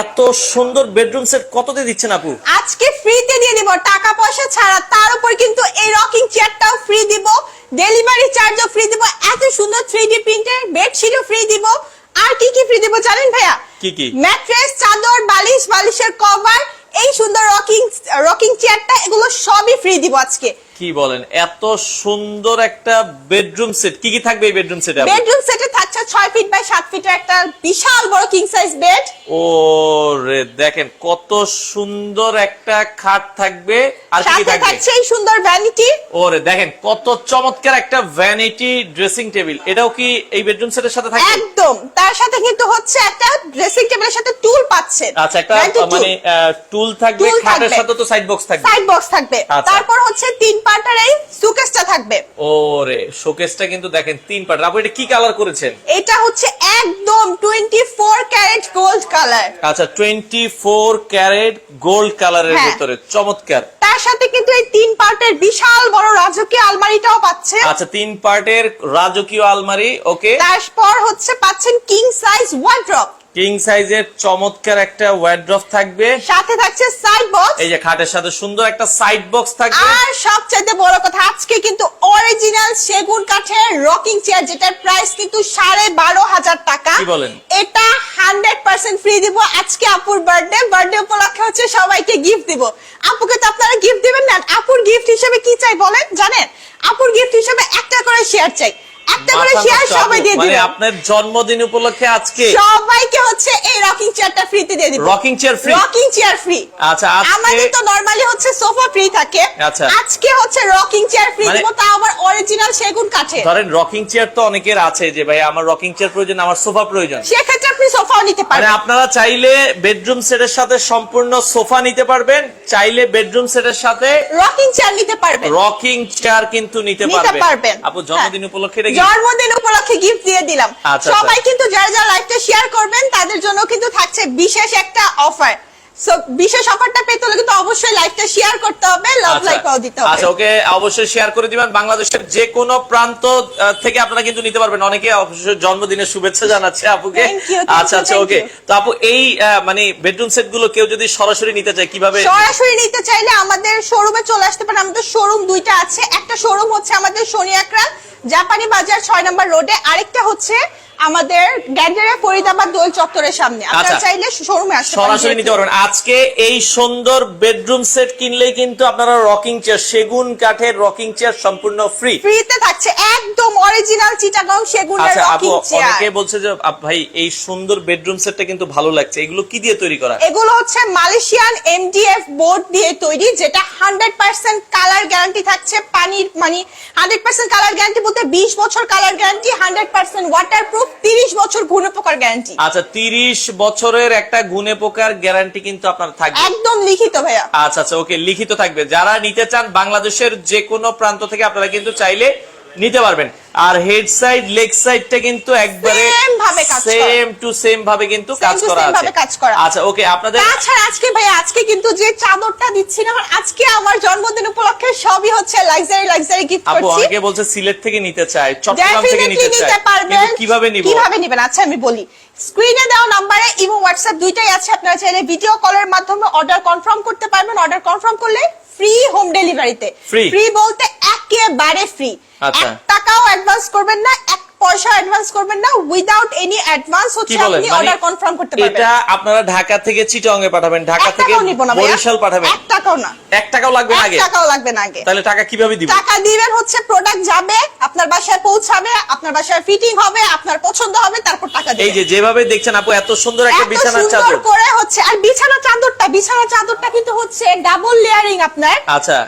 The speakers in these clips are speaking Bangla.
এত সুন্দর বেডরুম সেট কততে দিচ্ছেন আপু? আজকে ফ্রিতে দিয়ে দিব টাকা পয়সা ছাড়া। তার উপর কিন্তু এই রকিং চেয়ারটাও ফ্রি দিব ডেলিভারি চার্জও ফ্রি দিব এত সুন্দর থ্রি ডি প্রিন্টের বেডশিটও ফ্রি দিব। আর কি কি ফ্রি দিব জানেন ভাইয়া? কি কি? ম্যাট্রেস চাদর বালিশ বালিশের কভার এই সুন্দর রকিং রকিং চেয়ারটা এগুলো সবই ফ্রি দিব আজকে। কি বলেন? এত সুন্দর একটা বেডরুম সেট কি কি থাকবে এই বেডরুম সেটে বেডরুম সেটে থাকছে ছয় ফিট বাই সাত ফিটের একটা বিশাল বড় কিং সাইজ বেড ও রে দেখেন কত সুন্দর একটা খাট থাকবে। আর কি থাকবে? থাকছে এই সুন্দর ভ্যানিটি ওরে দেখেন কত চমৎকার একটা ভ্যানিটি ড্রেসিং টেবিল এটাও কি এই বেডরুম সেটের সাথে থাকবে? একদম। তার সাথে কিন্তু হচ্ছে একটা ড্রেসিং টেবিলের সাথে টুল পাচ্ছে। আচ্ছা একটা মানে টুল থাকবে খাটের সাথে তো সাইড বক্স থাকবে। সাইড বক্স থাকবে। আচ্ছা। তারপর হচ্ছে তিন পার্টার এই সুকেসটা থাকবে। ওরে শোকেসটা কিন্তু দেখেন তিন পার্ট আপু এটা কি কালার করেছেন? এটা হচ্ছে একদম 24 ক্যারেট গোল্ড কালার আচ্ছা টোয়েন্টি ফোর ক্যারেট গোল্ড কালারের হ্যাঁ। ভিতরে চমৎকার। তার সাথে কিন্তু এই তিন পার্টের বিশাল বড় রাজকীয় আলমারিটাও পাচ্ছে। আচ্ছা তিন পার্টের রাজকীয় আলমারি ওকে। তারপর হচ্ছে পাচ্ছেন কিং সাইজ ওয়ার্ড্রপ কিং সাইজের চমৎকার একটা ওয়ার্ড্রফ থাকবে। সাথে থাকছে সাইড বক্স এই যে খাটের সাথে সুন্দর একটা সাইড বক্স থাকবে। আর সবচাইতে বড় কথা আজকে কিন্তু অরিজিনাল সেগুন কাঠের রকিং চেয়ার যেটার প্রাইস কিন্তু সাড়ে বারো হাজার টাকা। কি বলেন? এটা হান্ড্রেড পার্সেন্ট ফ্রি দিব। আজকে আপুর বার্থডে বার্থডে উপলক্ষে হচ্ছে সবাইকে গিফট দিব। আপুকে তো আপনারা গিফট দিবেন না। আপুর গিফট হিসেবে কি চাই বলেন? জানেন? আপুর গিফট হিসেবে একটা করে শেয়ার চাই। একটা করে শেয়ার সবাই আপু। দিয়ে মানে আপনার জন্মদিন উপলক্ষে আজকে সবাইকে হচ্ছে এই রকিং চেয়ারটা ফ্রিতে দিয়ে দিব। Rocking chair free rocking chair free আচ্ছা, আজকে- আমাদের তো নরমালি হচ্ছে সোফা ফ্রি থাকে। আচ্ছা। আজকে হচ্ছে রকিং চেয়ার ফ্রি দিব তা আবার অরিজিনাল সেগুন কাঠে ধরেন রকিং চেয়ার তো অনেকের আছে যে ভাই আমার রকিং চেয়ার প্রয়োজন আমার সোফা প্রয়োজন। সেক্ষেত্রে আপনি সোফাও নিতে মানে পারবেন আপনারা চাইলে বেডরুম সেটের সাথে সম্পূর্ণ সোফা নিতে পারবেন চাইলে বেডরুম সেটের সাথে রকিং চেয়ার নিতে পারবেন। রকিং চেয়ার কিন্তু নিতে পারবেন। আপু জন্মদিন হ্যাঁ। উপলক্ষে এটা জন্মদিন উপলক্ষে গিফট দিয়ে দিলাম। আচ্ছা, সবাই আচ্ছা। কিন্তু যারা যারা লাইভটা শেয়ার করবেন তাদের জন্য কিন্তু থাকছে বিশেষ একটা অফার সো বিশেষ অফারটা পেতে হলে কিন্তু অবশ্যই লাইভটা শেয়ার করতে হবে লাভ আচ্ছা। লাইকও দিতে হবে। আচ্ছা ওকে অবশ্যই শেয়ার করে দিবেন। বাংলাদেশের যে কোনো প্রান্ত থেকে আপনারা কিন্তু নিতে পারবেন। অনেকে অবশ্যই জন্মদিনের শুভেচ্ছা জানাচ্ছে আপুকে। আচ্ছা আচ্ছা ওকে। তো আপু এই মানে বেডরুম সেটগুলো কেউ যদি সরাসরি নিতে চায় কীভাবে? সরাসরি নিতে চাইলে আমাদের শোরুমে চলে আসতে পারেন। আমাদের শোরুম দুইটা আছে। একটা শোরুম হচ্ছে আমাদের সোনিয়াকরা জাপানি বাজার ছয় নম্বর রোডে আরেকটা হচ্ছে আমাদের গ্যান্ডারিয়া ফরিদাবাদ দোল চত্বরের সামনে। আপনারা আচ্ছা। চাইলে শোরুমে আসতে পারেন। সরাসরি নিতে পারবেন। আজকে এই সুন্দর বেডরুম সেট কিনলেই কিন্তু আপনারা রকিং চেয়ার সেগুন কাঠের রকিং চেয়ার সম্পূর্ণ ফ্রি ফ্রিতে থাকছে একদম অরিজিনাল চিটাগং সেগুনের আপু রকিং চেয়ার অনেকে বলছে যে আপ ভাই এই সুন্দর বেডরুম সেটটা কিন্তু ভালো লাগছে। এগুলো কি দিয়ে তৈরি করা? এগুলো হচ্ছে মালয়েশিয়ান এমডিএফ বোর্ড দিয়ে তৈরি যেটা হান্ড্রেড পার্সেন্ট কালার গ্যারান্টি থাকছে। পানির মানে হান্ড্রেড পার্সেন্ট কালার গ্যারান্টি বলতে বিশ বছর colour guarantee hundred percent waterproof তিরিশ বছর গুণে পোকার গ্যারান্টি আচ্ছা তিরিশ বছরের একটা গুণে পোকার গ্যারান্টি কিন্তু আপনার থাকবে। একদম লিখিত ভাইয়া। আচ্ছা আচ্ছা ওকে লিখিত থাকবে। যারা নিতে চান বাংলাদেশের যে কোনো প্রান্ত থেকে আপনারা কিন্তু চাইলে নিতে পারবেন। আর হেড সাইড লেগ সাইডটা কিন্তু একবারে Same ভাবে কাজ করা। সেম টু সেম ভাবে কিন্তু কাজ করা আছে। আচ্ছা ওকে আপনাদের তাছাড়া আজকে ভাই আজকে কিন্তু যে চাদরটা দিচ্ছি না আজকে আমার জন্মদিন উপলক্ষে সবই হচ্ছে লাক্সারি লাক্সারি গিফট আপু করছি। অনেকে বলছে সিলেট থেকে নিতে চায় চট্টগ্রাম থেকে নিতে চায় নিতে পারবেন। কীভাবে নিব? কীভাবে নিবেন? আচ্ছা আমি বলি। স্ক্রিনে দেওয়া নাম্বারে ইমো হোয়াটসঅ্যাপ দুইটাই আছে আপনারা চাইলে ভিডিও কলের মাধ্যমে অর্ডার কনফার্ম করতে পারবেন। অর্ডার কনফার্ম করলে ফ্রি হোম ডেলিভারিতে ফ্রি বলতে একেবারে ফ্রি আচ্ছা। এক টাকাও অ্যাডভান্স করবেন না এক পয়সা অ্যাডভান্স করবেন না উইদাউট এনি অ্যাডভান্স হচ্ছে আপনি মানে অর্ডার কনফার্ম করতে পারবেন। এটা আপনারা ঢাকা থেকে চিটং এ পাঠাবেন ঢাকা থেকে বরিশাল পাঠাবেন। এক টাকাও না। এক টাকাও লাগবে না আগে? টাকাও লাগবে না আগে। তাহলে টাকা কীভাবে দিব? টাকা দিবেন হচ্ছে প্রোডাক্ট যাবে আপনার বাসায় পৌঁছাবে আপনার বাসায় ফিটিং হবে আপনার পছন্দ হবে তারপর টাকা দিবেন। এই যে যেভাবে দেখছেন আপু এত সুন্দর একটা সুন্দর চাদর। করে হচ্ছে আর বিছানা চাদরটা বিছানা চাদরটা কিন্তু হচ্ছে ডাবল লেয়ারিং আপনার। আচ্ছা।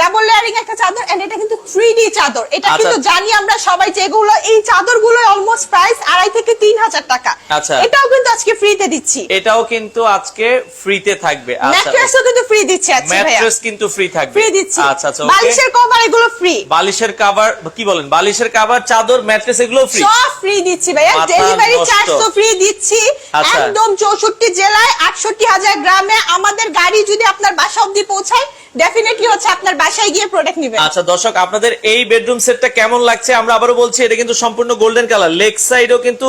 ডাবল লেয়ারিং একটা চাদর এন্ড এটা কিন্তু থ্রি ডি চাদর। এটা আচ্ছা। কিন্তু জানি আমরা সবাই যেগুলো এই চাদর গুলো অলমোস্ট প্রাইস আড়াই থেকে তিন হাজার টাকা। আচ্ছা। এটাও কিন্তু আজকে ফ্রিতে দিচ্ছি। এটাও কিন্তু আজকে ফ্রিতে থাকবে। আচ্ছা। ম্যাট্রেসও কিন্তু ফ্রি দিচ্ছি আজকে ম্যাট্রেস কিন্তু ফ্রি থাকবে। ফ্রি দিচ্ছি। আচ্ছা আচ্ছা বালিশের কভার এগুলো ফ্রি বালিশের কভার কি বলেন? বালিশের কভার চাদর ম্যাট্রেস এগুলো ফ্রি সব ফ্রি দিচ্ছি ভাইয়া। ডেলিভারি চার্জ তো ফ্রি দিচ্ছি। আচ্ছা। একদম চৌষট্টি জেলায় আটষট্টি হাজার গ্রামে আমাদের গাড়ি যদি আপনার বাসা অব্দি পৌঁছায় ডেফিনেটলি হচ্ছে আপনার বাসায় গিয়ে প্রোডাক্ট নেবেন। আচ্ছা দর্শক আপনাদের এই বেডরুম সেটটা কেমন লাগছে? আমরা আবারও বলছি এটা কিন্তু সম্পূর্ণ গোল্ডেন কালার লেগ সাইডও কিন্তু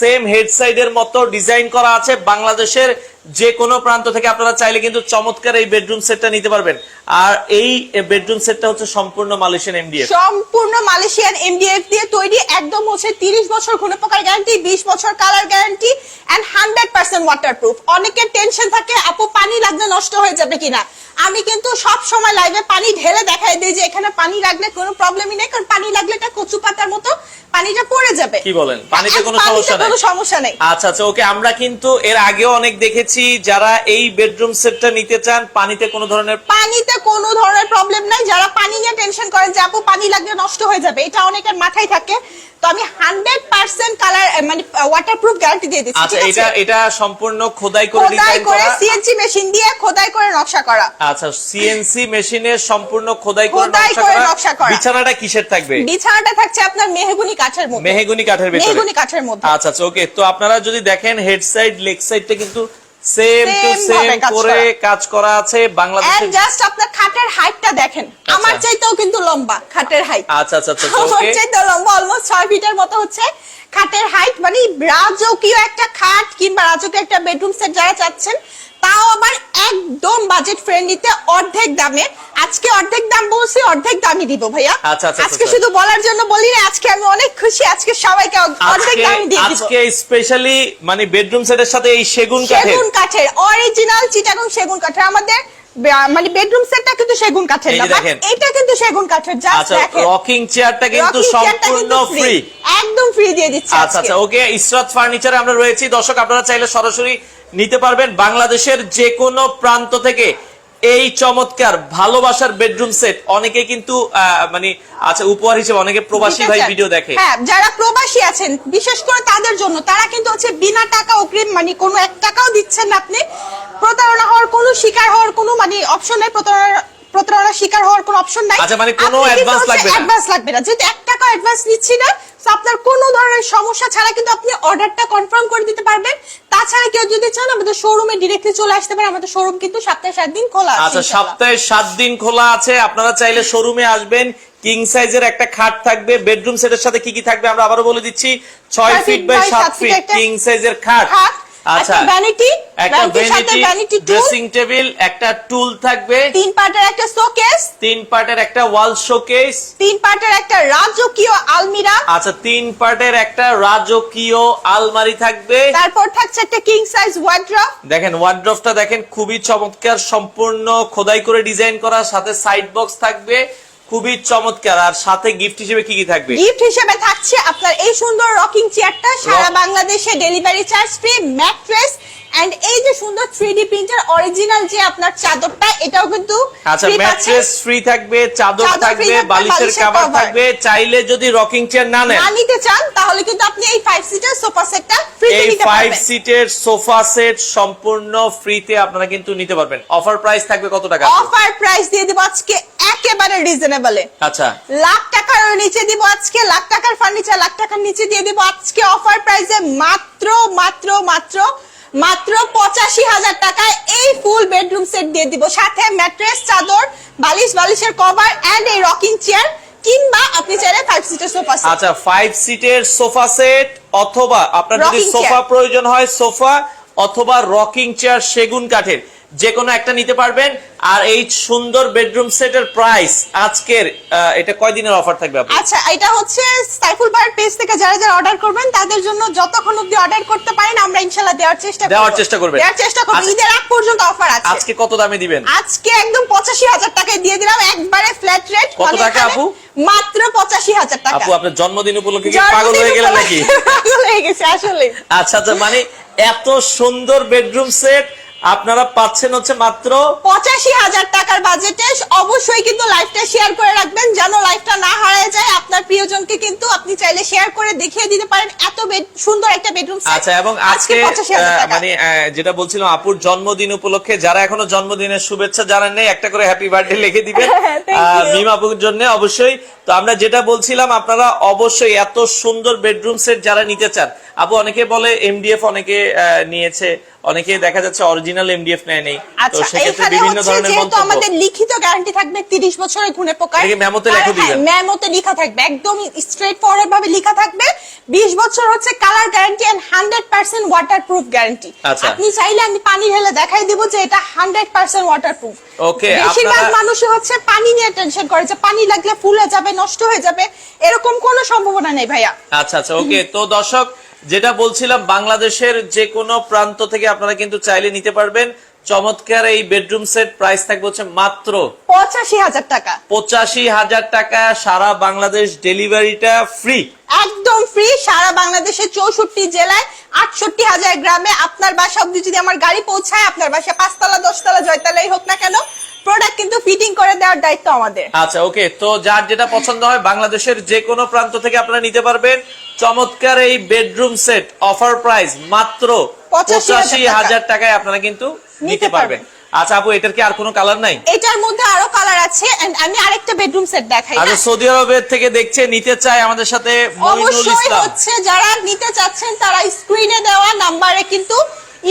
সেম হেড সাইডের মতো ডিজাইন করা আছে বাংলাদেশের যে কোনো প্রান্ত থেকে। আপনারা চাইলে কিন্তু চমৎকার এই বেডরুম সেটটা নিতে পারবেন। আর এই বেডরুম সেটটা হচ্ছে সম্পূর্ণ মালয়েশিয়ান এমডিএফ সম্পূর্ণ মালয়েশিয়ান এমডিএফ দিয়ে তৈরি একদম হচ্ছে তিরিশ বছর ঘন প্রকার গ্যারান্টি বিশ বছর colour guarantee and hundred percent waterproof অনেকের টেনশন থাকে আপু পানি লাগলে নষ্ট হয়ে যাবে কিনা? আমি কিন্তু সব সময় লাইভে পানি ঢেলে দেখাই দিই যে এখানে পানি লাগলে কোনো প্রবলেমই নেই কারণ পানি লাগলে এটা কচু পাতার মতো পানিটা পড়ে যাবে। কি বলেন? পানিতে কোনো সমস্যা কোনো নেই? সমস্যা নেই। আচ্ছা আচ্ছা ওকে আমরা কিন্তু এর আগেও অনেক দেখেছি যারা এই বেডরুম সেটটা নিতে চান পানিতে কোনো ধরনের পানিতে কোনো ধরনের প্রবলেম নাই। যারা পানি নিয়ে টেনশন করেন যে আপু পানি লাগলে নষ্ট হয়ে যাবে। এটা অনেকের মাথায় থাকে। তো আমি হান্ড্রেড পার্সেন্ট কালার মানে ওয়াটারপ্রুফ গ্যারান্টি দিয়ে দিচ্ছি আচ্ছা এটা এটা সম্পূর্ণ খোদাই করে খোদাই ডিজাইন করে সিএনজি মেশিন দিয়ে খোদাই করে নকশা করা। আচ্ছা সিএনসি মেশিনে সম্পূর্ণ খোদাই করে নকশা করে। বিছানাটা কিসের থাকবে? বিছানাটা থাকছে আপনার মেহগুনি কাঠের মধ্যে। মেহগুনি কাঠের ভিতরে। মেহগুনি কাঠের মধ্যে। আচ্ছা আচ্ছা ওকে তো আপনারা যদি দেখেন হেড সাইড লেগ সাইডটা কিন্তু সেম টু সেম করে। কাজ করা আছে বাংলাদেশের জাস্ট আপনার খাটের হাইটটা দেখেন আমার চাইতেও কিন্তু লম্বা খাটের হাইট আচ্ছা আচ্ছা আচ্ছা আমার চাইতেও লম্বা অলমোস্ট ছয় ফিটের মতো হচ্ছে খাটের হাইট মানে রাজকীয় একটা খাট কিংবা রাজকীয় একটা বেডরুম সেট যারা চাচ্ছেন তাও আবার একদম বাজেট ফ্রেন্ডলিতে অর্ধেক দামে। আজকে অর্ধেক দাম বলছি অর্ধেক দামই দিব ভাইয়া। আচ্ছা, আচ্ছা, আজকে আচ্ছা। শুধু বলার জন্য বলি না আজকে আমি অনেক খুশি আজকে সবাইকে অর্ধেক দিয়ে দিব। আজকে স্পেশালি মানে বেডরুম সেটের সাথে এই সেগুন কাঠের। সেগুন কাঠের অরিজিনাল চিটাগং সেগুন কাঠের। আমাদের মানে বেডরুম সেটটা কিন্তু সেগুন কাঠের না এটা কিন্তু সেগুন কাঠের জাস্ট আচ্ছা দেখেন। রকিং চেয়ারটা কিন্তু সম্পূর্ণ ফ্রি একদম ফ্রি দিয়ে দিচ্ছি আচ্ছা আচ্ছা ওকে ইসরাত ফার্নিচারে আমরা রয়েছি। দর্শক আপনারা চাইলে সরাসরি নিতে পারবেন বাংলাদেশের যে কোনো প্রান্ত থেকে। এই চমৎকার ভালোবাসার বেডরুম সেট অনেকে কিন্তু মানে আচ্ছা উপহার হিসেবে অনেকে প্রবাসী ভাই ভিডিও দেখে। হ্যাঁ যারা প্রবাসী আছেন বিশেষ করে তাদের জন্য তারা কিন্তু হচ্ছে বিনা টাকা অগ্রিম মানে কোনো এক টাকাও দিচ্ছেন না আপনি। প্রতারণা হওয়ার কোনো শিকার হওয়ার কোনো মানে অপশন নাই প্রতারণা প্রতারণা শিকার হওয়ার কোনো অপশন নাই। আচ্ছা, মানে কোনো হচ্ছে লাগবে না? advance লাগবে না। যেহেতু এক টাকা অ্যাডভান্স নিচ্ছি না আপনার কোনো ধরনের সমস্যা ছাড়া কিন্তু আপনি অর্ডারটা কনফার্ম করে দিতে পারবেন। তাছাড়া কেউ যদি চান আমাদের শোরুমে ডিরেক্টলি চলে আসতে পারে। আমাদের শোরুম কিন্তু সপ্তাহে সাত দিন খোলা আছে আচ্ছা সপ্তাহে সাত দিন খোলা আছে। আপনারা চাইলে শোরুমে আসবেন। কিং সাইজের একটা খাট থাকবে। বেডরুম সেটের সাথে কি কি থাকবে আমরা আবারও বলে দিচ্ছি। ছয় ফিট বাই সাত ফিট কিং সাইজের খাট, আচ্ছা ভ্যানিটি একটা ভ্যানিটি ভ্যানিটি ড্রেসিং টেবিল একটা টুল থাকবে। তিন পার্টের একটা শোকেস তিন পার্টের একটা ওয়াল শোকেস তিন পার্টের একটা রাজকীয় আলমিরা। আচ্ছা তিন পার্টের একটা রাজকীয় আলমারি থাকবে। তারপর থাকছে একটা কিং সাইজ ওয়ার্ড্রপ দেখেন ওয়ার্ড্রফটা দেখেন খুবই চমৎকার সম্পূর্ণ খোদাই করে ডিজাইন করা সাথে সাইড বক্স থাকবে। খুবই চমৎকার। আর সাথে গিফট হিসেবে কি কি থাকবে? গিফট হিসেবে থাকছে আপনার এই সুন্দর রকিং চেয়ারটা সারা বাংলাদেশে delivery charge free mattress and এই যে সুন্দর থ্রি প্রিন্টার অরিজিনাল যে আপনার চাদরটা এটাও কিন্তু আচ্ছা ম্যাট্রেস ফ্রি থাকবে চাদর থাকবে বালিশের কাভার। থাকবে চাইলে যদি রকিং চেয়ার না নেন। না নিতে চান তাহলে কিন্তু আপনি এই ফাইভ সিটার সোফা সেটটা ফ্রিতে এই নিতে ফাইভ পারবেন। সিটের সোফা সেট সম্পূর্ণ ফ্রিতে আপনারা কিন্তু নিতে পারবেন। অফার প্রাইস থাকবে কত টাকা? অফার প্রাইস দিয়ে দিব আজকে একেবারে রিজনেবলে আচ্ছা। লাখ টাকার নিচে দিব আজকে লাখ টাকার ফার্নিচার লাখ টাকার নিচে দিয়ে দিব আজকে অফার প্রাইসে মাত্র মাত্র মাত্র মাত্র পঁচাশি হাজার টাকায় এই ফুল বেডরুম সেট দিয়ে দিব। সাথে ম্যাট্রেস চাদর বালিশ বালিশের কভার এন্ড এই রকিং চেয়ার কিংবা আপনি চাইলে ফাইভ সিটের সোফা সেট আচ্ছা ফাইভ সিটের সোফা সেট অথবা আপনার যদি সোফা প্রয়োজন হয় সোফা অথবা রকিং চেয়ার সেগুন কাঠের। যে কোনো একটা নিতে পারবেন। আর এই সুন্দর বেডরুম সেটের প্রাইস আজকের এটা কয় দিনের অফার থাকবে আচ্ছা এটা হচ্ছে সাইফুল ভাইয়ের পেজ থেকে যারা যারা অর্ডার করবেন তাদের জন্য যতক্ষণ অবধি অর্ডার করতে পারেন আমরা ইনশাআল্লাহ দেওয়ার চেষ্টা দেওয়ার চেষ্টা করবেন। দেওয়ার চেষ্টা করব। ঈদের আগ পর্যন্ত অফার আছে। আজকে কত দামে দিবেন? আজকে একদম পঁচাশি হাজার টাকায় দিয়ে দিলাম একবারে ফ্ল্যাট রেট কত টাকা আপু? মাত্র পঁচাশি হাজার টাকা। আপু আপনার জন্মদিন উপলক্ষে কি পাগল হয়ে গেলেন নাকি? পাগল হয়ে গেছে আসলে আচ্ছা আচ্ছা মানে এত সুন্দর বেডরুম সেট আপনারা পাচ্ছেন হচ্ছে মাত্র পঁচাশি হাজার টাকার বাজেটে অবশ্যই কিন্তু লাইফটা শেয়ার করে রাখবেন। যেন লাইফটা না হারায় যায় আপনার প্রিয়জনকে কিন্তু আপনি চাইলে শেয়ার করে দেখিয়ে দিতে পারেন। এত সুন্দর একটা বেডরুম আচ্ছা এবং আজকে মানে যেটা বলছিলাম আপুর জন্মদিন উপলক্ষে যারা এখনও জন্মদিনের শুভেচ্ছা জানান নেই একটা করে হ্যাপি বার্থডে লিখে দিবেন. মিম আপুর জন্য অবশ্যই। তো আমরা যেটা বলছিলাম আপনারা অবশ্যই এত সুন্দর বেডরুম সেট যারা নিতে চান আপু অনেকে বলে এমডিএফ অনেকে নিয়েছে অনেকে দেখা যাচ্ছে অরিজিনাল এমডিএফ নেয় নেই। তো আচ্ছা সেক্ষেত্রে বিভিন্ন ধরনের মন্তব্য। আমাদের লিখিত গ্যারান্টি থাকবে 30 বছরের গুণে পোকার এটা মেমোতে লেখা হ্যাঁ, দিবেন? মেমোতে লেখা থাকবে একদম স্ট্রেট ফরওয়ার্ড ভাবে লেখা থাকবে। 20 বছর হচ্ছে colour guarantee and 100% waterproof guarantee. আপনি চাইলে আমি পানি ঢেলে দেখাই দিব যে এটা 100% ওয়াটারপ্রুফ ওকে বেশিরভাগ আপনারা- মানুষই হচ্ছে পানি নিয়ে টেনশন করে যে পানি লাগলে ফুলে যাবে নষ্ট হয়ে যাবে। এরকম কোনো সম্ভাবনা নেই ভাইয়া। আচ্ছা আচ্ছা ওকে তো দর্শক যেটা বলছিলাম বাংলাদেশের যে কোনো প্রান্ত থেকে আপনারা কিন্তু চাইলে নিতে পারবেন। চমৎকার এই বেডরুম সেট প্রাইস থাকবে হচ্ছে মাত্র পঁচাশি হাজার টাকা। পঁচাশি হাজার টাকা। সারা বাংলাদেশ ডেলিভারিটা ফ্রি একদম ফ্রি সারা বাংলাদেশের চৌষট্টি জেলায় আটষট্টি হাজার গ্রামে আপনার বাসা অব্দি যদি আমার গাড়ি পৌঁছায় আপনার বাসা পাঁচতলা দশতলা জয়তলাই হোক না কেন প্রোডাক্ট কিন্তু ফিটিং করে দেওয়ার দায়িত্ব আমাদের। আচ্ছা ওকে তো যার যেটা পছন্দ হয় বাংলাদেশের যে কোনো প্রান্ত থেকে আপনারা নিতে পারবেন। চমৎকার এই বেডরুম সেট অফার প্রাইস মাত্র পঁচাশি হাজার টাকায় আপনারা কিন্তু নিতে পারবেন। আচ্ছা আপু এটার কি আর কোনো কালার নাই? এটার মধ্যে আরও কালার আছে আমি আরেকটা বেডরুম সেট দেখাই আচ্ছা সৌদি আরবের থেকে দেখছে নিতে চায় আমাদের সাথে অবশ্যই হচ্ছে যারা নিতে চাচ্ছেন তারা স্ক্রিনে দেওয়া নাম্বারে কিন্তু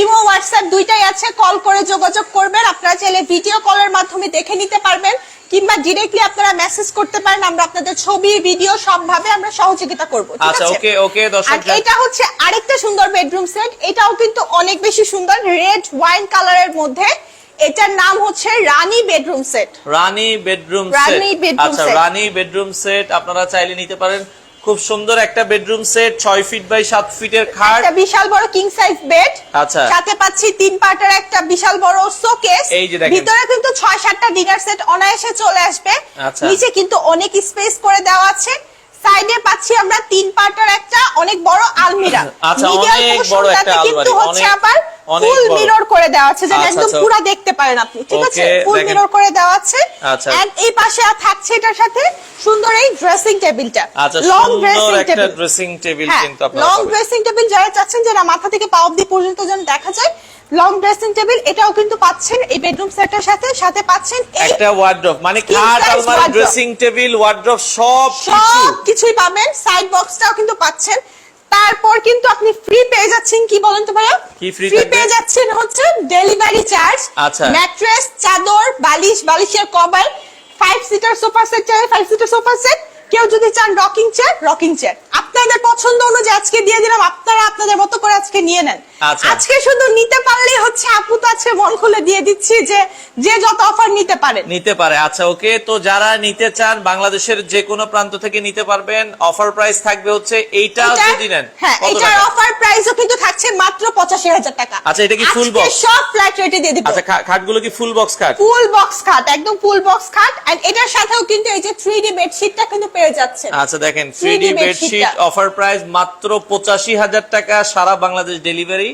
ইমো হোয়াটসঅ্যাপ দুইটাই আছে কল করে যোগাযোগ করবেন। আপনারা চাইলে ভিডিও কলের মাধ্যমে দেখে নিতে পারবেন। কিংবা ডিরেক্টলি আপনারা মেসেজ করতে পারেন আমরা আপনাদের ছবি ভিডিও সবভাবে আমরা সহযোগিতা করব ঠিক আচ্ছা আছে? ওকে ওকে দর্শক এটা হচ্ছে আরেকটা সুন্দর বেডরুম সেট এটাও কিন্তু অনেক বেশি সুন্দর রেড ওয়াইন কালারের মধ্যে। এটার নাম হচ্ছে Rani bedroom set Rani bedroom set Rani set আচ্ছা রানী বেডরুম সেট আপনারা চাইলে নিতে পারেন। খুব সুন্দর একটা বেডরুম সেট ছয় ফিট বাই সাত ফিটের খাট বিশাল বড় কিং সাইজ বেড আচ্ছা। সাথে পাচ্ছি তিন পার্টের একটা বিশাল বড় শোকেস এই যে দেখেন। ভিতরে কিন্তু ছয় সাতটা ডিনার সেট অনায়াসে চলে আসবে আচ্ছা। নিচে কিন্তু অনেক স্পেস করে দেওয়া আছে সাইডে পাচ্ছি আমরা তিন পার্টের একটা অনেক বড় আলমিরা আচ্ছা, অনেক বড় একটা টাতে কিন্তু আলমারি, হচ্ছে আবার অনেক ফুল। মিরর করে দেওয়া আছে যেটা আচ্ছা, একদম আচ্ছা। পুরো দেখতে পারেন আপনি ঠিক আছে? ফুল মিরর করে দেওয়া আছে। আচ্ছা। এন্ড এই পাশে থাকছে এটার সাথে সুন্দর এই ড্রেসিং টেবিলটা আচ্ছা long dressing table dressing table কিন্তু আপনারা লং ড্রেসিং টেবিল যারা চাচ্ছেন যে না মাথা থেকে পা অব্দি পর্যন্ত যেন দেখা যায় লং ড্রেসিং টেবিল এটাও কিন্তু পাচ্ছেন এই বেডরুম সেটের সাথে। সাথে পাচ্ছেন একটা ওয়ার্ড্রপ মানে খাট আলমারি ড্রেসিং টেবিল ওয়ার্ড্রপ সব কিছু সব কিছুই পাবেন। সাইড বক্সটাও কিন্তু পাচ্ছেন। তারপর কিন্তু আপনি ফ্রি পেয়ে যাচ্ছেন কি বলেন তো ভাইয়া কি ফ্রি ফ্রি পেয়ে যাচ্ছেন হচ্ছে ডেলিভারি চার্জ আচ্ছা। ম্যাট্রেস চাদর বালিশ বালিশের cover five seater sofa set চাই ফাইভ সিটার সোফা সেট কেউ যদি চান রকিং চেয়ার রকিং চেয়ার আপনাদের পছন্দ অনুযায়ী আজকে দিয়ে দিলাম আপনারা আপনাদের মতো করে আজকে নিয়ে নেন। আজকে শুধু নিতে পারলেই হচ্ছে আপু তো আজকে মন খুলে দিয়ে দিচ্ছি যে যে যত অফার নিতে পারে। নিতে পারে আচ্ছা ওকে। তো যারা নিতে চান বাংলাদেশের যে কোনো প্রান্ত থেকে নিতে পারবেন। অফার প্রাইস থাকবে হচ্ছে এইটা যদি নেন হ্যাঁ এটার অফার প্রাইসও কিন্তু থাকছে মাত্র পঁচাশি হাজার টাকা। আচ্ছা, এটা কি আজকে box? সব ফ্ল্যাট রেটে দিয়ে দিব। আচ্ছা খাটগুলো কি ফুল বক্স খাট? ফুল বক্স খাট একদম ফুল বক্স খাট। এন্ড এটার সাথেও কিন্তু এই যে থ্রি ডি বেডশিটটা কিন্তু পেয়ে যাচ্ছে আচ্ছা দেখেন 3D three D bedsheet offer price মাত্র পঁচাশি হাজার টাকা সারা বাংলাদেশ ডেলিভারি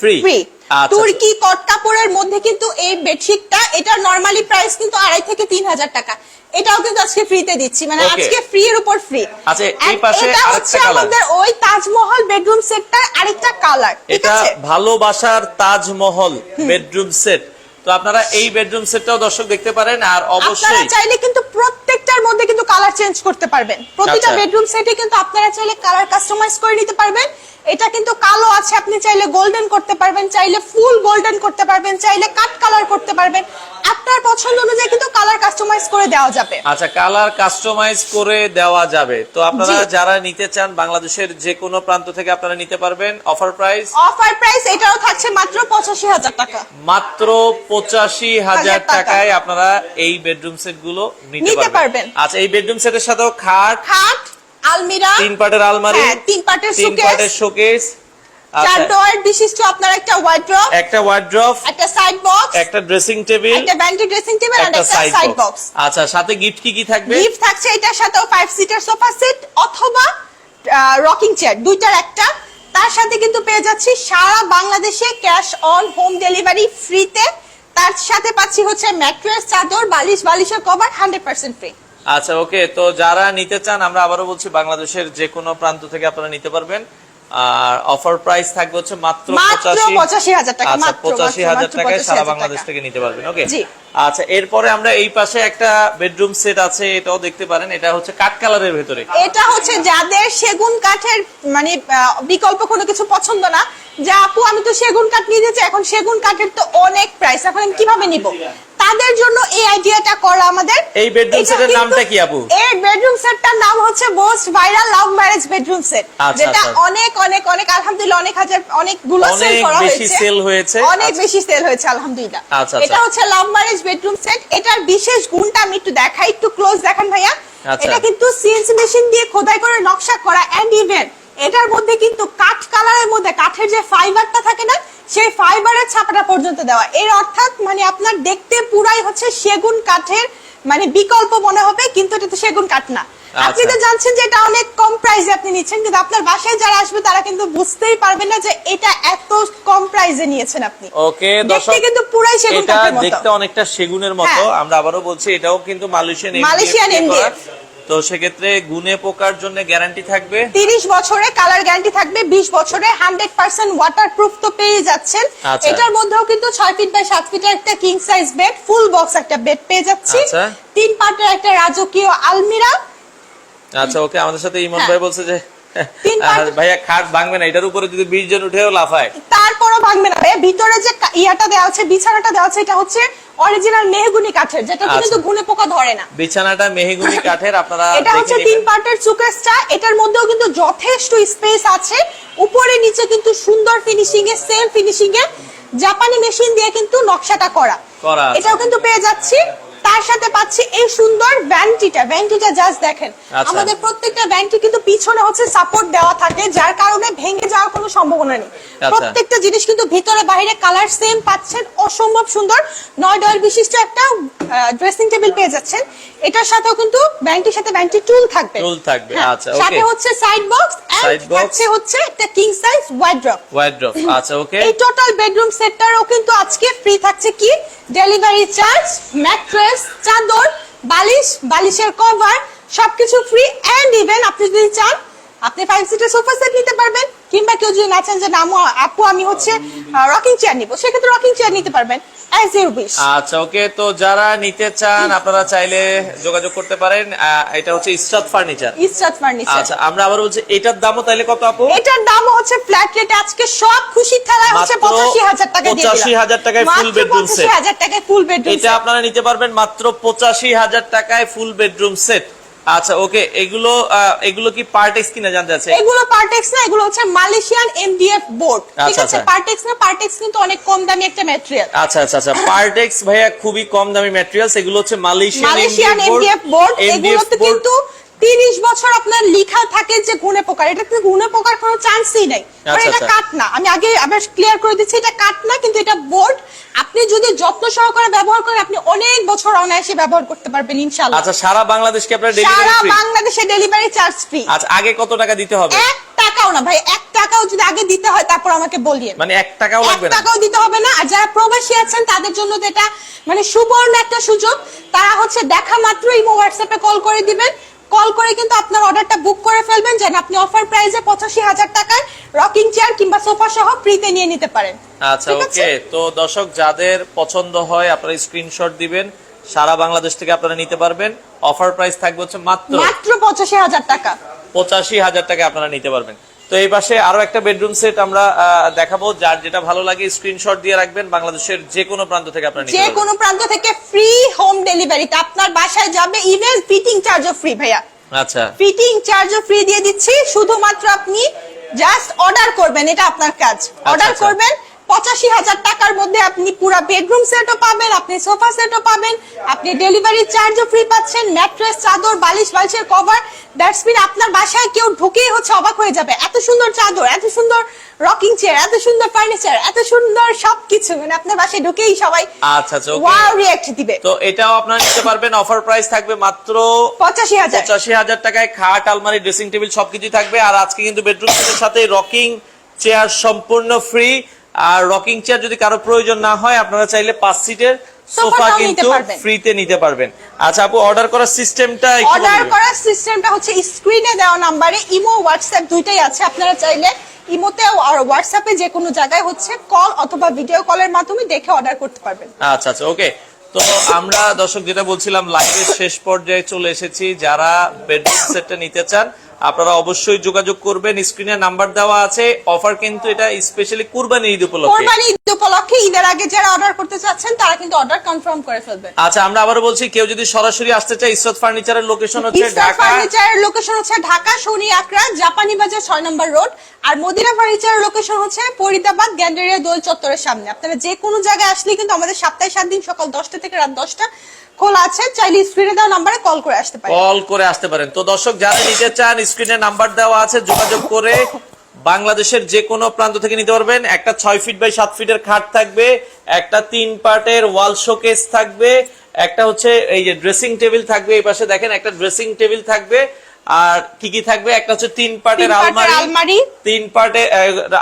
ফ্রি ফ্রি আচ্ছা তুর্কি কট কাপড়ের মধ্যে কিন্তু এই বেডশিটটা এটার নরমালি প্রাইস কিন্তু আড়াই থেকে তিন হাজার টাকা। এটাও কিন্তু আজকে ফ্রিতে দিচ্ছি মানে আজকে ফ্রি এর উপর ফ্রি আচ্ছা, এই পাশে এটা হচ্ছে আমাদের ওই তাজমহল বেডরুম সেটটার আরেকটা কালার এটা ভালোবাসার তাজমহল বেডরুম সেট তো আপনারা এই বেডরুম সেটটাও দর্শক দেখতে পারেন আর আপনারা অবশ্যই চাইলে কিন্তু প্রত্যেকটার মধ্যে কিন্তু কালার চেঞ্জ করতে পারবেন। প্রতিটা আচ্ছা। বেডরুম সেটে কিন্তু আপনারা চাইলে কালার কাস্টমাইজ করে নিতে পারবেন। এটা কিন্তু কালো আছে আপনি চাইলে গোল্ডেন করতে পারবেন চাইলে ফুল গোল্ডেন করতে পারবেন চাইলে কাট কালার করতে পারবেন। আপনার পছন্দ অনুযায়ী কিন্তু কালার কাস্টমাইজ করে দেওয়া যাবে। আচ্ছা কালার কাস্টমাইজ করে দেওয়া যাবে। তো আপনারা যারা নিতে চান বাংলাদেশের যে কোনো প্রান্ত থেকে আপনারা নিতে পারবেন। অফার প্রাইস অফার প্রাইস এটাও থাকছে মাত্র পঁচাশি হাজার টাকা। মাত্র পঁচাশি হাজার টাকায় আপনারা এই বেডরুম সেটগুলো নিতে পারবেন। আচ্ছা এই বেডরুম সেটের সাথেও খাট খাট আলমিরা তিন পাটের আলমারি হ্যাঁ, তিন পাটের তিন পাটের শোকেস চার ডোয়ার বিশিষ্ট আপনার একটা ওয়ার্ড্রপ একটা ওয়ার্ড্রপ একটা সাইড বক্স একটা ড্রেসিং টেবিল একটা ভ্যান্টি ড্রেসিং টেবিল আর একটা সাইড বক্স আচ্ছা সাথে গিফট কি কি থাকবে? গিফট থাকছে এটার সাথেও সিটার সোফা সেট অথবা রকিং চেয়ার দুইটার একটা। তার সাথে কিন্তু পেয়ে যাচ্ছি সারা বাংলাদেশে ক্যাশ অন হোম ডেলিভারি ফ্রিতে তার সাথে পাচ্ছি হচ্ছে ম্যাট্রেস, চাদর, বালিশ, বালিশের কভার হান্ড্রেড পার্সেন্ট ফ্রি আচ্ছা ওকে তো যারা নিতে চান, আমরা আবারও বলছি, বাংলাদেশের যে কোনো প্রান্ত থেকে আপনারা নিতে পারবেন। আর অফার প্রাইস থাকবে হচ্ছে মাত্র মাত্র 85,000 টাকা, আচ্ছা মাত্র, পঁচাশি হাজার টাকায় সারা বাংলাদেশ থেকে নিতে পারবেন ওকে জি। আচ্ছা এরপরে আমরা এই পাশে একটা বেডরুম সেট আছে এটাও দেখতে পারেন এটা হচ্ছে কাঠ কালারের ভেতরে। এটা হচ্ছে যাদের সেগুন কাঠের মানে বিকল্প কোনো কিছু পছন্দ না যে আপু আমি তো সেগুন কাঠ নিয়ে চাই এখন সেগুন কাঠের তো অনেক প্রাইস এখন আমি কীভাবে নিব? তাদের জন্য এই আইডিয়াটা করা আমাদের এই এটা এর কিন্তু- নামটা কি আপু? এই বেডরুম সেটটার নাম হচ্ছে most viral love marriage bedroom set আচ্ছা, যেটা আচ্ছা। অনেক অনেক অনেক আলহামদুলিল্লাহ অনেক হাজার অনেকগুলো সেল করা হয়েছে অনেক বেশি হয়েছে sell হয়েছে। অনেক আচ্ছা। বেশি সেল হয়েছে আলহামদুলিল্লাহ আচ্ছা, এটা আচ্ছা। হচ্ছে লাভ ম্যারেজ বেডরুম সেট এটার বিশেষ গুণটা আমি একটু দেখাই একটু ক্লোজ দেখান ভাইয়া আচ্ছা। এটা কিন্তু সিএনসি মেশিন দিয়ে খোদাই করে নকশা করা এন্ড ইভেন এটার মধ্যে কিন্তু কাঠ কালারের মধ্যে কাঠের যে ফাইবারটা থাকে না সেই ফাইবারের ছাপাটা পর্যন্ত দেওয়া। এর অর্থাৎ মানে আপনার দেখতে পুরাই হচ্ছে সেগুন কাঠের মানে বিকল্প মনে হবে কিন্তু এটা তো সেগুন কাঠ না। আপনি আচ্ছা। তো জানছেন যে এটা অনেক কম প্রাইসে আপনি নিচ্ছেন কিন্তু আপনার বাসায় যারা আসবে তারা কিন্তু বুঝতেই পারবে না যে এটা এত কম প্রাইসে নিয়েছেন আপনি। ওকে দেখতে কিন্তু পুরাই সেগুন কাঠের মতো। দেখতে অনেকটা সেগুনের মতো। হ্যাঁ। আমরা আবারও বলছি এটাও কিন্তু মালয়েশিয়ান মালয়েশিয়ান MDF তো সেক্ষেত্রে গুনে পোকার জন্য গ্যারান্টি থাকবে তিরিশ বছরে কালার গ্যারান্টি থাকবে বিশ বছরে হান্ড্রেড পার্সেন্ট ওয়াটার প্রুফ তো পেয়ে যাচ্ছেন আচ্ছা। এটার মধ্যেও কিন্তু ছয় ফিট বাই সাত ফিটের একটা king size bed full box একটা বেড পেয়ে যাচ্ছি আচ্ছা। তিন পার্টের একটা রাজকীয় আলমিরা আচ্ছা ওকে আমাদের সাথে ইমন হ্যাঁ। ভাই বলছে যে ভাইয়া খাট ভাঙবে না এটার উপরে যদি বিশ জন উঠেও লাফায়। তারপরও ভাঙবে না ভাইয়া, ভিতরে যে ইয়াটা দেওয়া আছে বিছানাটা দেওয়া আছে এটা হচ্ছে অরিজিনাল মেহগুনি কাঠের যেটা আচ্ছা। কিন্তু গুনে পোকা ধরে না। বিছানাটা মেহগুনি কাঠের আপনারা এটা হচ্ছে তিন পার্টের চুকেসটা এটার মধ্যেও কিন্তু যথেষ্ট স্পেস আছে। উপরে নিচে কিন্তু সুন্দর ফিনিশিং এ সেম ফিনিশিং এ জাপানি মেশিন দিয়ে কিন্তু নকশাটা করা। এটাও কিন্তু পেয়ে যাচ্ছি। তার সাথে পাচ্ছি এই সুন্দর ভ্যান্টিটা ভ্যান্টিটা জাস্ট দেখেন। আচ্ছা। আমাদের প্রত্যেকটা ভ্যান্টি কিন্তু পিছনে হচ্ছে সাপোর্ট দেওয়া থাকে যার কারণে ভেঙে যাওয়ার কোনো সম্ভাবনা নেই। আচ্ছা। প্রত্যেকটা জিনিস কিন্তু ভিতরে বাইরে কালার সেম পাচ্ছেন অসম্ভব সুন্দর। নয় ডয়েল বিশিষ্ট একটা ড্রেসিং টেবিল পেয়ে যাচ্ছেন। এটার সাথেও কিন্তু ব্যাংকটির সাথে ব্যাংকটি টুল থাকবে। টুল থাকবে, হ্যাঁ, আচ্ছা, সাথে হচ্ছে সাইড বক্স এন্ড box। হচ্ছে একটা কিং সাইজ ওয়াইড্রপ ওয়াইড্রপ আচ্ছা ওকে এই টোটাল বেডরুম সেটটারও কিন্তু আজকে ফ্রি থাকছে কি? ডেলিভারি চার্জ ম্যাট্রেস চাদর, বালিশ, বালিশের কভার সবকিছু ফ্রি এন্ড ইভেন আপনি যদি চান, আপনি ফাইভ সিটের সোফা সেট নিতে পারবেন, কিংবা কেউ যদি না চান যে নামো আপু, আমি হচ্ছে রকিং চেয়ার নিবো, সেক্ষেত্রে রকিং চেয়ার নিতে পারবেন। আচ্ছা ওকে তো যারা নিতে চান আপনারা চাইলে যোগাযোগ করতে পারেন। এটা হচ্ছে ইস্টাত ফার্নিচার ইসরাত ফার্নিচার আচ্ছা আমরা আবার বলছি এটার দামও তাইলে কত আপু? এটার দাম হচ্ছে ফ্ল্যাট রেট আজকে সব খুশি খেলায় হচ্ছে মাত্র পঁচাশি হাজার টাকা দিয়ে দিলাম। 85,000 টাকায় মাত্র bedroom set। 85,000 টাকায় ফুল বেডরুম এটা আপনারা নিতে পারবেন মাত্র পঁচাশি হাজার টাকায় ফুল বেডরুম সেট আচ্ছা ওকে এগুলো এগুলো কি পার্টেক্স কিনা জানতে আছে এগুলো পার্টেক্স না এগুলো হচ্ছে মালয়েশিয়ান এমডিএফ বোর্ড ঠিক আচ্ছা, আছে? আচ্ছা। পার্টেক্স না পার্টেক্স কিন্তু অনেক কম দামি একটা ম্যাটেরিয়াল আচ্ছা আচ্ছা আচ্ছা পার্টেক্স ভাইয়া খুবই কম দামি ম্যাটেরিয়ালস এগুলো হচ্ছে মালয়েশিয়ান মালয়েশিয়ান এমডিএফ বোর্ড এগুলোতে কিন্তু তিরিশ বছর আপনার লিখা থাকে যে গুণে পোকার এটা কিন্তু গুণে পোকার কোনো চান্সই নাই। আচ্ছা, এটা আচ্ছা। কাঠ না। আমি আগে আবার ক্লিয়ার করে দিচ্ছি এটা কাঠ না কিন্তু এটা বোর্ড আপনি যদি যত্ন সহকারে ব্যবহার করেন আপনি অনেক বছর অনায়াসে ব্যবহার করতে পারবেন ইনশাআল্লাহ। আচ্ছা সারা আপনার ডেলিভারি সারা বাংলাদেশে ডেলিভারি চার্জ ফ্রি আচ্ছা আগে কত টাকা দিতে হবে? এক টাকাও না ভাই এক টাকাও যদি আগে দিতে হয় তারপর আমাকে বলিয়ে মানে এক টাকাও লাগবে না? টাকাও দিতে হবে না আর যারা প্রবাসী আছেন তাদের জন্য এটা মানে সুবর্ণ একটা সুযোগ। তারা হচ্ছে দেখা মাত্রই হোয়াটসঅ্যাপে কল করে দিবেন। কল করে কিন্তু আপনার অর্ডারটা বুক করে ফেলবেন যেন আপনি অফার প্রাইসে পঁচাশি হাজার টাকায় রকিং চেয়ার কিংবা সোফা সহ ফ্রিতে নিয়ে নিতে পারেন। আচ্ছা ওকে। তো দর্শক যাদের পছন্দ হয় আপনারা স্ক্রিনশট দিবেন। সারা বাংলাদেশ থেকে আপনারা নিতে পারবেন। অফার প্রাইস থাকবে হচ্ছে মাত্র মাত্র পঁচাশি হাজার টাকা। পঁচাশি হাজার টাকা আপনারা নিতে পারবেন। তো এই পাশে আরও একটা বেডরুম সেট আমরা দেখাবো যার যেটা ভালো লাগে স্ক্রিনশট দিয়ে রাখবেন বাংলাদেশের যে কোনো প্রান্ত থেকে আপনারা যে কোনো প্রান্ত থেকে ফ্রি হোম ডেলিভারিতে আপনার বাসায় যাবে ইভেন ফিটিং চার্জও ফ্রি ভাইয়া। আচ্ছা। ফিটিং চার্জও ফ্রি দিয়ে দিচ্ছি শুধুমাত্র আপনি জাস্ট অর্ডার করবেন এটা আপনার কাজ। অর্ডার আচ্ছা। করবেন পঁচাশি হাজার টাকার মধ্যে আপনি পুরো বেডরুম সেটও পাবেন আপনি সোফা সেটও পাবেন আপনি ডেলিভারি চার্জও ফ্রি পাচ্ছেন ম্যাট্রেস চাদর বালিশ বালিশের কভার দ্যাটস মিন আপনার বাসায় কেউ ঢুকেই হচ্ছে অবাক হয়ে যাবে। এত সুন্দর চাদর এত সুন্দর রকিং চেয়ার এত সুন্দর ফার্নিচার এত সুন্দর সবকিছু। মানে আপনার বাসায় ঢুকেই সবাই আচ্ছা আচ্ছা ওয়াও রিয়াক্ট দিবে। তো এটাও আপনারা নিতে পারবেন অফার প্রাইস থাকবে মাত্র পঁচাশি হাজার। পঁচাশি হাজার টাকায় খাট আলমারি ড্রেসিং টেবিল সবকিছু থাকবে। আর আজকে কিন্তু বেডরুম সেটের সাথে রকিং চেয়ার সম্পূর্ণ ফ্রি আর রকিং চেয়ার যদি কারও প্রয়োজন না হয় আপনারা চাইলে পাঁচ সিটের সোফা কিন্তু ফ্রিতে নিতে পারবেন। আচ্ছা আপু অর্ডার করার সিস্টেমটা অর্ডার করার সিস্টেমটা হচ্ছে স্ক্রিনে দেওয়া নাম্বারে ইমো হোয়াটসঅ্যাপ দুইটাই আছে। আপনারা চাইলে ইমোতে আর হোয়াটসঅ্যাপে যে কোনো জায়গায় হচ্ছে কল অথবা ভিডিও কলের মাধ্যমে দেখে অর্ডার করতে পারবেন। আচ্ছা আচ্ছা ওকে তো আমরা দর্শক যেটা বলছিলাম লাইভের শেষ পর্যায়ে চলে এসেছি। যারা বেডরুম সেটটা নিতে চান আপনারা অবশ্যই যোগাযোগ করবেন। স্ক্রিনে নাম্বার দেওয়া আছে। অফার কিন্তু এটা স্পেশালি কুরবানি ঈদ উপলক্ষে। কোরবানি ঈদ উপলক্ষে ঈদের আগে যারা অর্ডার করতে চাচ্ছেন তারা কিন্তু অর্ডার কনফার্ম করে ফেলবেন আচ্ছা আমরা আবারও বলছি কেউ যদি সরাসরি আসতে চায় ইসরত ফার্নিচারের লোকেশন হচ্ছে ঢাকা। ফার্নিচারের লোকেশন হচ্ছে ঢাকা শনি আকরা জাপানি বাজার ছয় নম্বর রোড। আর মদিনা ফার্নিচারের লোকেশন হচ্ছে ফরিদাবাদ গ্যান্ডারিয়া দোল চত্বরের সামনে। আপনারা যে কোনো জায়গায় আসলে কিন্তু আমাদের সপ্তাহে সাত দিন সকাল দশটা থেকে রাত দশটা খোলা আছে। চাইলে স্ক্রিনে দেওয়া নাম্বারে কল করে আসতে পারেন। কল করে আসতে পারেন। তো দর্শক যারা নিতে চান স্ক্রিনে নাম্বার দেওয়া আছে, যোগাযোগ করে বাংলাদেশের যে কোনো প্রান্ত থেকে নিতে পারবেন। একটা ছয় ফিট বাই সাত ফিটের খাট থাকবে, একটা তিন পার্টের ওয়াল শোকেস থাকবে, একটা হচ্ছে এই যে ড্রেসিং টেবিল থাকবে, এই পাশে দেখেন একটা ড্রেসিং টেবিল থাকবে। আর কি কি থাকবে? একটা হচ্ছে তিন পার্টের আলমারি। আলমারি। তিন পার্টে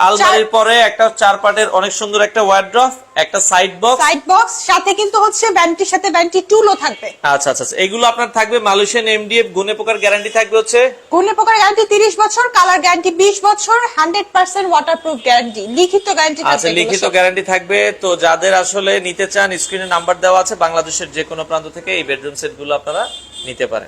আলমারির পরে একটা চার পার্টের অনেক সুন্দর একটা ওয়ার্ড্রফ একটা সাইড বক্স সাইড বক্স সাথে কিন্তু হচ্ছে ব্যান্টির সাথে ব্যান্টি টুলও থাকবে। আচ্ছা আচ্ছা আচ্ছা। এগুলো আপনার থাকবে মালয়েশিয়ান এমডিএফ গুনে পোকার গ্যারান্টি থাকবে হচ্ছে? ঘূর্ণি পোকার গ্যারান্টি তিরিশ বছর কালার গ্যারান্টি বিশ বছর হান্ড্রেড পার্সেন্ট ওয়াটারপ্রুফ গ্যারান্টি লিখিত গ্যারান্টি থাকবে আচ্ছা লিখিত গ্যারান্টি থাকবে। তো যাদের আসলে নিতে চান স্ক্রিনে নাম্বার দেওয়া আছে বাংলাদেশের যে কোনো প্রান্ত থেকে এই বেডরুম সেটগুলো আপনারা নিতে পারেন।